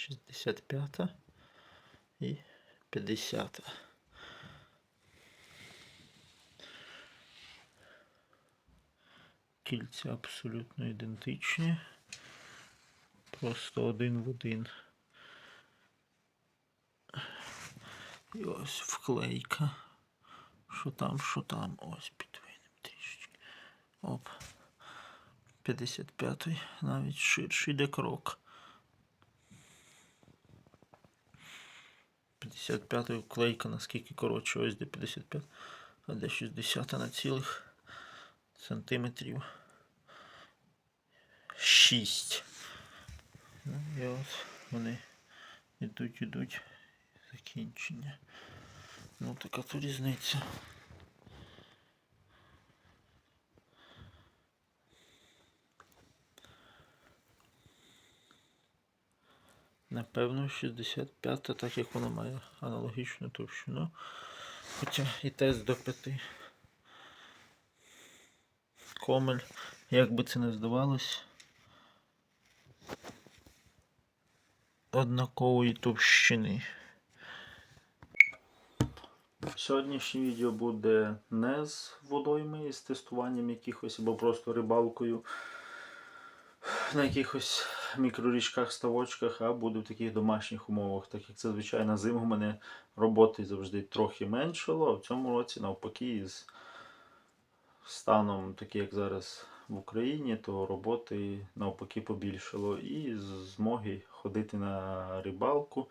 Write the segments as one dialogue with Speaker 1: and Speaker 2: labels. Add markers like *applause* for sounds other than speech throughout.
Speaker 1: 65 і 50. Кільця абсолютно ідентичні. Просто один в один. І ось вклейка. Що там, що там. Ось підвинем трішечки. Оп. 55-й навіть ширший де крок. 55-й вклейка наскільки коротше, ось де 55, а де 60 на цілих сантиметрів 6. Ну, і от вони йдуть, йдуть. Закінчення. Ну, така то різниця. Напевно, 65, так як вона має аналогічну товщину. Хоча і тест до 5. Комель, як би це не здавалось, однакової товщини. Сьогоднішнє відео буде не з водойми, з тестуванням якихось або просто рибалкою на якихось мікрорічках, ставочках, а буде в таких домашніх умовах. Так як це, звичайно, зиму мене роботи завжди трохи меншало, а в цьому році навпаки з станом, такий як зараз в Україні, то роботи навпаки побільшало і змоги ходити на рибалку.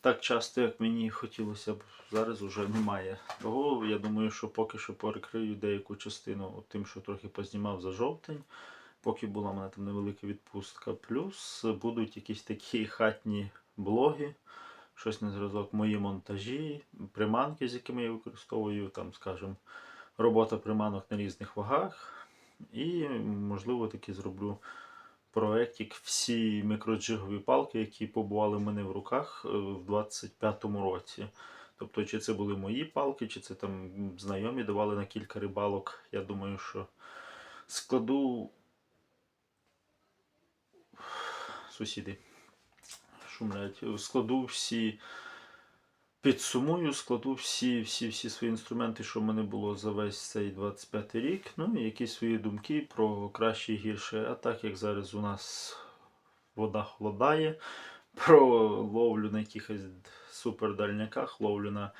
Speaker 1: Так часто, як мені хотілося б, зараз вже немає. Того я думаю, що поки що перекрию деяку частину тим, що трохи познімав за жовтень, поки була в мене там невелика відпустка. Плюс будуть якісь такі хатні блоги, щось на зразок мої монтажі, приманки, з якими я використовую, там, скажімо, робота приманок на різних вагах. І, можливо, таки зроблю проєктик всі мікроджигові палки, які побували в мене в руках е, в 25-му році. Тобто, чи це були мої палки, чи це там знайомі давали на кілька рибалок. Я думаю, що складу сусіди шумлять, складу всі. Підсумую, складу всі, всі, всі свої інструменти, що в мене було за весь цей 25 рік. Ну і якісь свої думки про краще і гірше. А так як зараз у нас вода холодає, *laughs* про ловлю на якихось супердальняках, ловлю на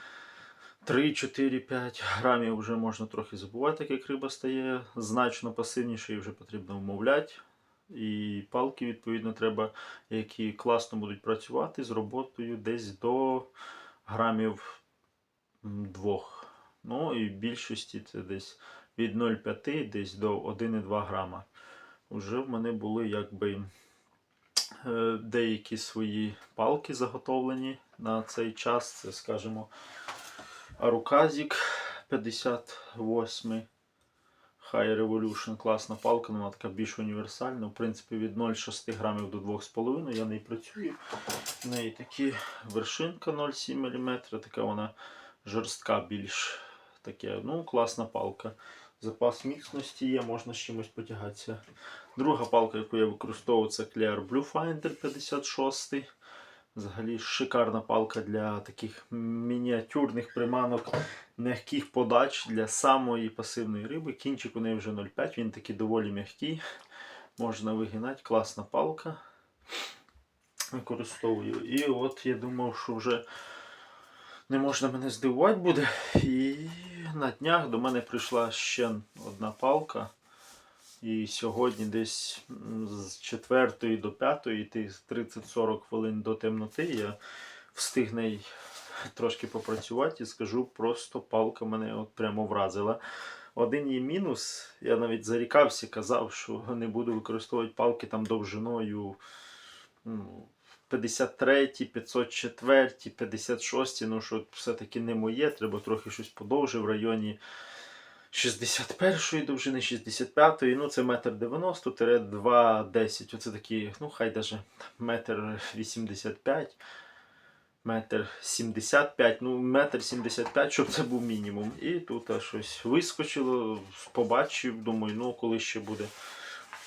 Speaker 1: 3, 4, 5 грамів вже можна трохи забувати, так як риба стає значно пасивніше і вже потрібно вмовляти. І палки, відповідно, треба, які класно будуть працювати з роботою десь до грамів двох. Ну і в більшості це десь від 0,5 десь до 1,2 грама. Уже в мене були якби е, деякі свої палки заготовлені на цей час. Це, скажімо, Аруказік 58. High Revolution класна палка, вона така більш універсальна. В принципі, від 0,6 грамів до 2,5 я не працюю. В неї такі вершинка 0,7 мм, така вона жорстка більш таке. Ну, класна палка. Запас міцності є, можна з чимось потягатися. Друга палка, яку я використовую, це Clear Blue Finder 56. Взагалі шикарна палка для таких мініатюрних приманок, м'яких подач для самої пасивної риби. Кінчик у неї вже 0,5, він такий доволі м'який. Можна вигинати, класна палка. Використовую. І от я думав, що вже не можна мене здивувати буде. І на днях до мене прийшла ще одна палка. І сьогодні десь з 4 до 5, ти 30-40 хвилин до темноти я встиг неї трошки попрацювати і скажу, просто палка мене от прямо вразила. Один її мінус, я навіть зарікався, казав, що не буду використовувати палки там довжиною ну, 53, 504, 56, ну що все-таки не моє, треба трохи щось подовше в районі 61 довжини, 65-ї, ну це метр 90 2,10. Оце такі, ну хай даже метр 85, метр 75, ну метр 75, щоб це був мінімум. І тут аж щось вискочило, побачив, думаю, ну коли ще буде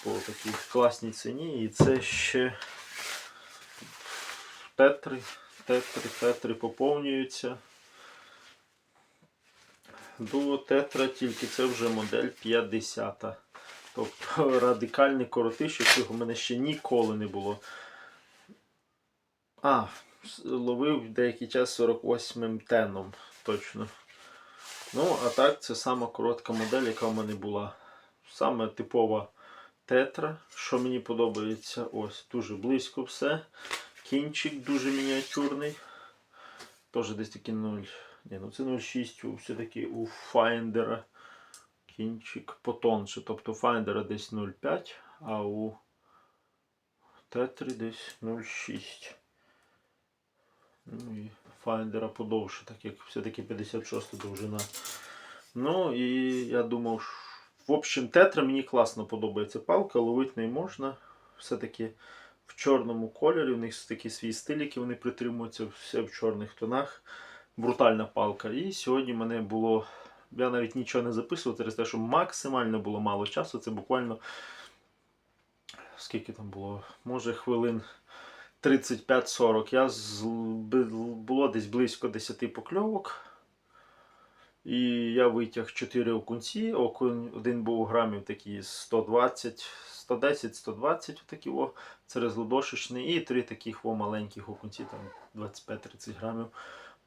Speaker 1: по такій класній ціні. І це ще тетри, тетри, тетри поповнюються. Дуо тетра, тільки це вже модель 50. Тобто *laughs* радикальний коротиш, якого в мене ще ніколи не було. А, ловив деякий час 48-м теном, точно. Ну, а так, це сама коротка модель, яка в мене була. Саме типова тетра, що мені подобається. Ось, дуже близько все. Кінчик дуже мініатюрний. Теж десь такий 0. Ні, ну це 0,6 у все-таки у Finder кінчик потонше. Тобто у Finder десь 0,5, а у Тетри десь 0,6. Ну і Finder подовше, так як все-таки 56 довжина. Ну і я думав, що- в общем, тетра мені класно подобається палка, ловити не можна. Все-таки в чорному кольорі, у них такий свій стиль, який вони притримуються, все в чорних тонах. Брутальна палка. І сьогодні мене було. Я навіть нічого не записував через те, що максимально було мало часу. Це буквально. Скільки там було? Може хвилин 35-40. Я з... було десь близько 10 покльовок. І я витяг 4 окунці. Окунь один був у грамів такий 120, 110, 120 отакі о. Це розладошечний. І три таких о маленьких окунці, там 25-30 грамів.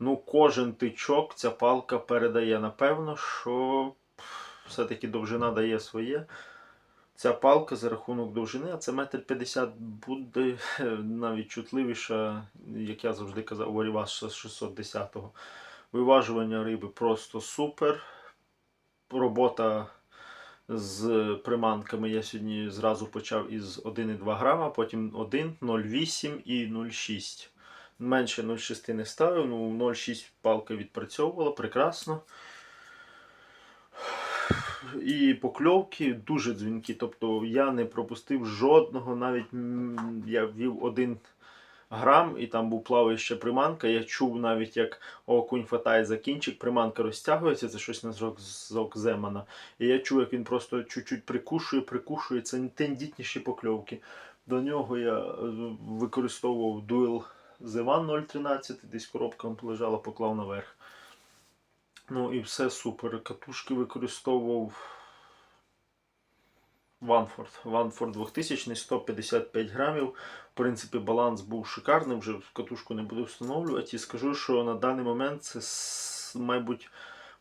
Speaker 1: Ну, кожен тичок ця палка передає. Напевно, що все-таки довжина дає своє. Ця палка за рахунок довжини, а це метр 50 буде е, навіть чутливіша, як я завжди казав, у Орівас 610-го. Виважування риби просто супер. Робота з приманками я сьогодні зразу почав із 1,2 грама, потім 1, 0,8 і 0,6. Менше 0,6 не ставив, ну 0,6 палка відпрацьовувала прекрасно. І покльовки дуже дзвінкі. Тобто я не пропустив жодного, навіть я ввів один грам, і там був плаваюча приманка. Я чув навіть, як окунь хватає за кінчик, приманка розтягується, це щось на зрок, Земана. І я чув, як він просто чуть-чуть прикушує, прикушує. Це тендітніші покльовки. До нього я е, використовував дуел Зеван 0.13, десь коробка лежала, поклав наверх. Ну і все супер. Катушки використовував Ванфорд. Ванфорд 2000 155 грамів. В принципі, баланс був шикарний, вже катушку не буду встановлювати. І скажу, що на даний момент це, мабуть,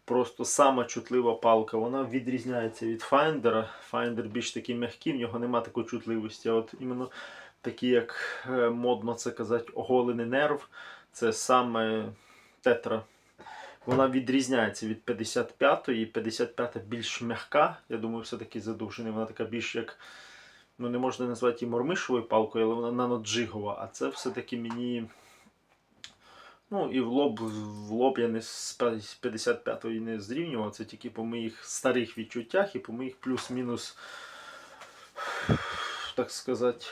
Speaker 1: просто сама чутлива палка. Вона відрізняється від Finder. Finder більш такий м'який, в нього нема такої чутливості. А от іменно такі, як е, модно це казати, оголений нерв. Це саме тетра. Вона відрізняється від 55-ї. 55-та більш м'яка. Я думаю, все-таки задовжений. Вона така більш як. Ну, не можна назвати її мормишовою палкою, але вона наноджигова. А це все-таки мені. Ну, і в лоб, в лоб я не з 55-ї не зрівнював. Це тільки по моїх старих відчуттях і по моїх плюс-мінус, так сказати,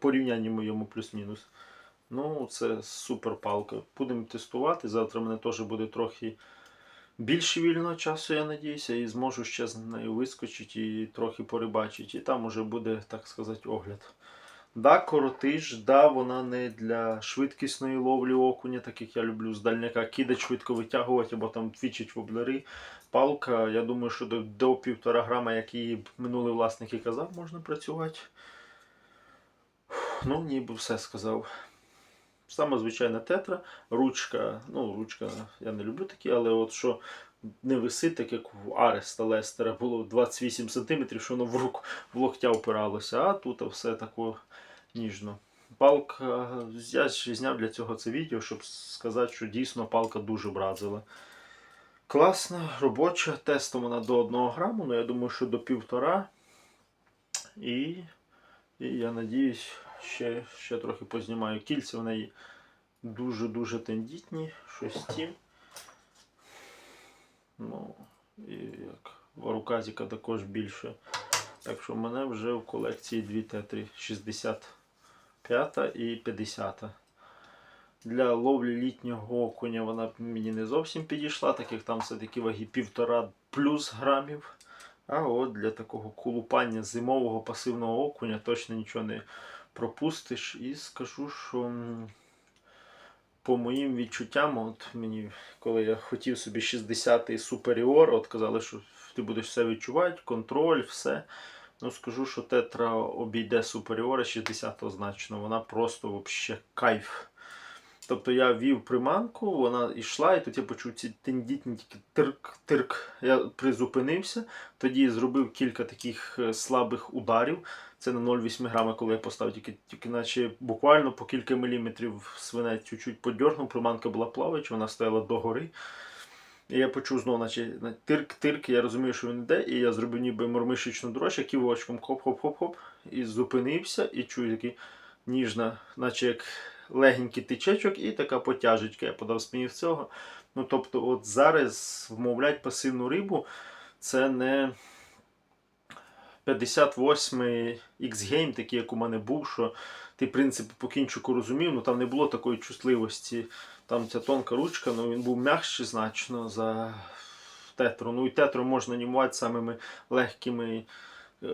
Speaker 1: порівнянні моєму плюс-мінус. Ну, це супер палка. Будемо тестувати. Завтра мене теж буде трохи більше вільного часу, я надіюся, і зможу ще з нею вискочити і трохи порибачити. І там уже буде, так сказати, огляд. Да, коротиш, да, вона не для швидкісної ловлі окуня, так як я люблю з дальняка кидати, швидко витягувати або там твічить воблери. Палка, я думаю, що до, до півтора грама, як її минулий власник і казав, можна працювати. Ну, ніби все сказав. Саме звичайна тетра, ручка, ну, ручка, я не люблю такі, але от що не висить, так як в Ареста Лестера було 28 см, що воно в руку в локтя впиралося, а тут все тако ніжно. Палка, я ж зняв для цього це відео, щоб сказати, що дійсно палка дуже вразила. Класна, робоча, тестом вона до 1 граму, але я думаю, що до півтора. І, і я надіюсь, ще, ще трохи познімаю. Кільця в неї дуже-дуже тендітні, щось з тим. Ну, і як Варуказіка також більше. Так що в мене вже в колекції дві тетрі 65 і 50. Для ловлі літнього окуня вона мені не зовсім підійшла, так як там все-таки ваги півтора плюс грамів. А от для такого кулупання зимового пасивного окуня точно нічого не пропустиш. І скажу, що по моїм відчуттям, от мені, коли я хотів собі 60-й суперіор, от казали, що ти будеш все відчувати, контроль, все. Ну, скажу, що тетра обійде суперіора 60-го значно. Вона просто вообще кайф. Тобто я вів приманку, вона йшла, і тут я почув ці тендітні тільки тирк-тирк. Я призупинився, тоді зробив кілька таких е, слабих ударів. Це на 0,8 грама, коли я поставив тільки, тільки наче буквально по кілька міліметрів свинець чуть-чуть подьорнув, приманка була плаваюча, вона стояла догори. І я почув знову, наче тирк-тирк, я розумію, що він йде, і я зробив ніби мормишечну дрож, я ківочком хоп-хоп-хоп-хоп, і зупинився, і чую такий ніжна, наче як легенький тичечок, і така потяжечка. Я подав спині в цього. Ну, тобто, от зараз вмовлять пасивну рибу, це не 58-й X-Game, такий, як у мене був, що ти, в принципі, по кінчику розумів, ну там не було такої чутливості. Там ця тонка ручка, ну він був м'якший значно за тетру. Ну і тетру можна анімувати самими легкими е,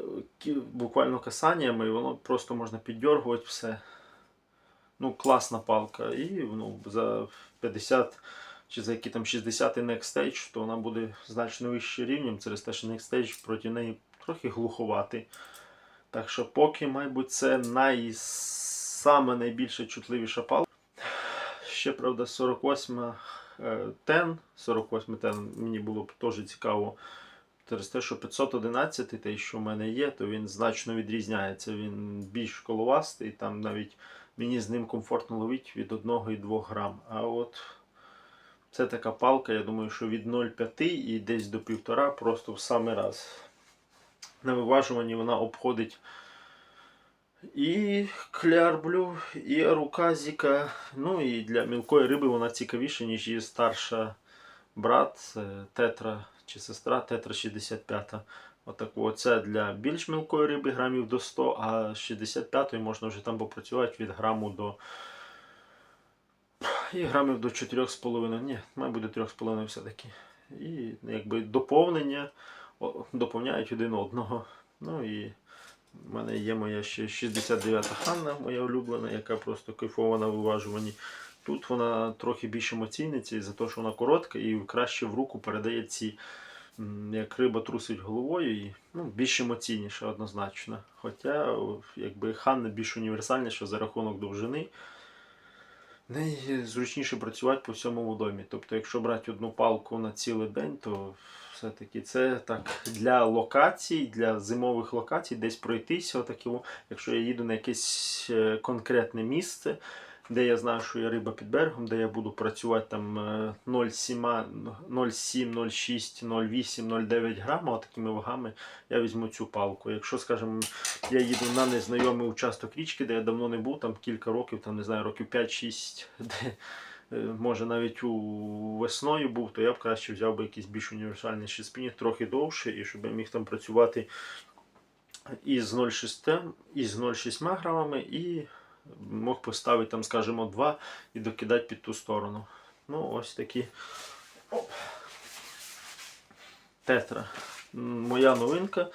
Speaker 1: буквально касаннями, і воно просто можна піддергувати все. Ну, класна палка. І ну, за 50 чи за які там 60 Next Stage, то вона буде значно вищим рівнем. Через те, що Next Stage проти неї трохи глуховатий. Так що поки, мабуть, це най... саме найбільша чутливіша палка. Ще, правда, 48 е, тен. 48 тен мені було б теж цікаво. Через те, що 511, той, що в мене є, то він значно відрізняється. Він більш коловастий, там навіть мені з ним комфортно ловити від 1,2 грам. А от це така палка, я думаю, що від 0,5 і десь до 1,5 просто в самий раз. На виважуванні вона обходить і клярблю, і аруказіка. Ну і для мілкої риби вона цікавіша, ніж її старша брат, тетра чи сестра тетра 65. Отаку. Оце для більш мілкої риби грамів до 100, а з 65 можна вже там попрацювати від граму до. І грамів до 4,5. Ні, має буде 3,5 все-таки. І якби доповнення доповняють один одного. Ну і в мене є моя ще 69-та Ханна, моя улюблена, яка просто кайфова на виважуванні. Тут вона трохи більш емоційниця за те, що вона коротка і краще в руку передає ці, як риба трусить головою, і ну, більш емоційніша однозначно. Хоча якби Ханна більш універсальніша за рахунок довжини. В неї зручніше працювати по всьому домі. Тобто, якщо брати одну палку на цілий день, то все-таки це так для локацій, для зимових локацій, десь пройтися. Отакі, якщо я їду на якесь е, конкретне місце, де я знаю, що є риба під берегом, де я буду працювати там е, 0,7, 0,7, 0,6, 0,8, 0,9 грама, такими вагами, я візьму цю палку. Якщо, скажімо, я їду на незнайомий участок річки, де я давно не був, там кілька років, там не знаю, років 5-6, *laughs* де е, може навіть у весною був, то я б краще взяв би якийсь більш універсальний спінінг, трохи довше, і щоб я міг там працювати із 0,6 із 0,6 грамами і мог поставити там, скажімо, 2 і докидати під ту сторону. Ну, ось такі. Оп. Тетра. Моя новинка.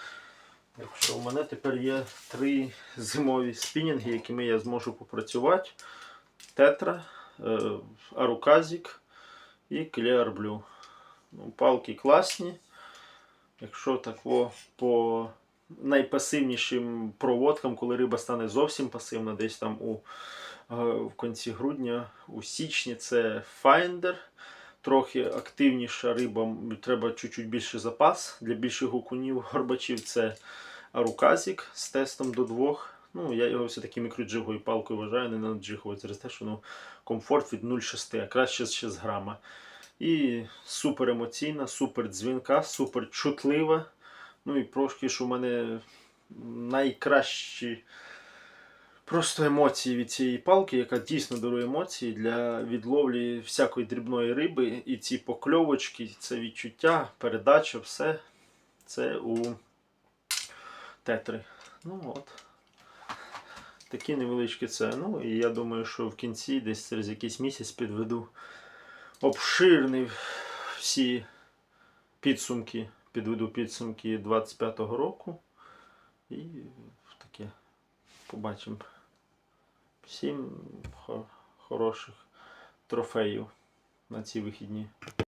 Speaker 1: Якщо у мене тепер є три зимові спінінги, якими я зможу попрацювати. Тетра, е, Аруказік і Blue. Ну, палки класні. Якщо так по найпасивнішим проводкам, коли риба стане зовсім пасивна, десь там у, е, в кінці грудня, у січні, це Finder. Трохи активніша риба, треба чуть-чуть більше запас. Для більших окунів горбачів це Аруказік з тестом до двох. Ну, я його все-таки мікроджиговою палкою вважаю, не наджиговою через те, що ну, комфорт від 0,6, а краще ще з грама. І супер емоційна, супер дзвінка, супер чутлива. Ну і трошки, що в мене найкращі просто емоції від цієї палки, яка дійсно дарує емоції для відловлі всякої дрібної риби. І ці покльовочки, це відчуття, передача, все це у тетри. Ну от. Такі невеличкі це. Ну і я думаю, що в кінці, десь через якийсь місяць підведу обширний всі підсумки, підведу підсумки 25-го року. І таке побачимо. Всім хороших трофеїв на ці вихідні.